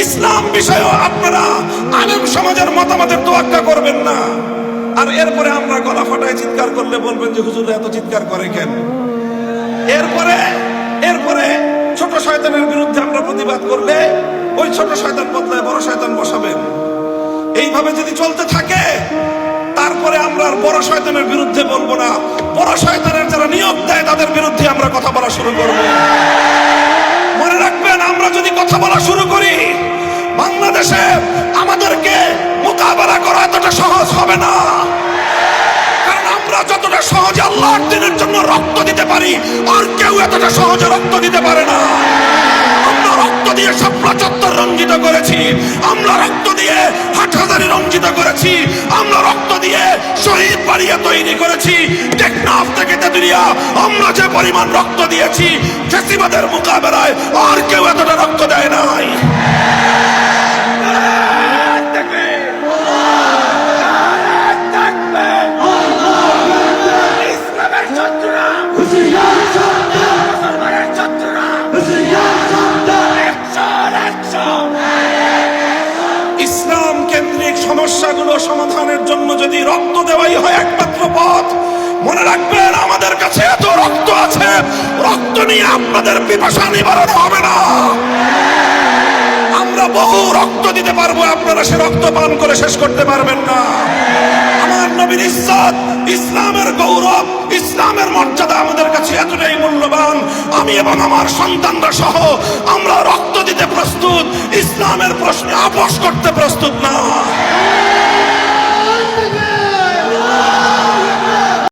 ইসলাম বিষয়েও আপনারা আলেম সমাজের মতামতের তোয়াক্কা করবেন না। আর এরপরে আমরা গলা ফাটায় চিৎকার করলে বলবেন যে, হুজুর, এত চিৎকার করে কেন? এরপরে এরপরে ছোট শয়তানের বিরুদ্ধে আমরা প্রতিবাদ করলে ওই ছোট শয়তান বদলায়, বড় শয়তান বসাবেন। এইভাবে যদি চলতে থাকে, তারপরে আমরা আর বড় শয়তানের বিরুদ্ধে বলব না। বড় শয়তানের যারা নিয়োগ দেয়, তাদের বিরুদ্ধে আমরা কথা বলা শুরু করব। মনে রাখবেন, আমরা যদি কথা বলা শুরু করি বাংলাদেশে আমাদেরকে মোকাবেলা করা এতটা সহজ হবে না। কারণ আমরা যতটা সহজে আল্লাহ দিনের জন্য রক্ত দিতে পারি, আর কেউ এতটা সহজে রক্ত দিতে পারে না। আমরা রক্ত দিয়ে শাপলা চত্বর রঞ্জিত করেছি, আমরা রক্ত দিয়ে হাটহাজারি রঞ্জিত করেছি, আমরা রক্ত দিয়ে শহীদ বাড়িয়ে তৈরি করেছি। টেকনাফ থেকে তেতুলিয়া আমরা যে পরিমাণ রক্ত দিয়েছি, ফেসিবাদের মোকাবেলায় আর কেউ এতটা রক্ত দেয় নাই সমস্যাগুলো সমাধানের জন্য যদি রক্ত দেওয়াই হয় একমাত্র পথ, মনে রাখবেন আমাদের কাছে এত রক্ত আছে, রক্ত নিয়ে আপনাদের পিপাসা নিবারণ হবে না। আমরা বহু রক্ত দিতে পারব, আপনারা সে রক্ত পান করে শেষ করতে পারবেন না। আমার নবীর ইজ্জত, ইসলামের গৌরব, ইসলামের মর্যাদা আমাদের কাছে এতটাই মূল্যবান। আমি এবং আমার সন্তানরা সহ আমরা রক্ত দিতে প্রস্তুত, ইসলামের প্রশ্নে আপোষ করতে প্রস্তুত না।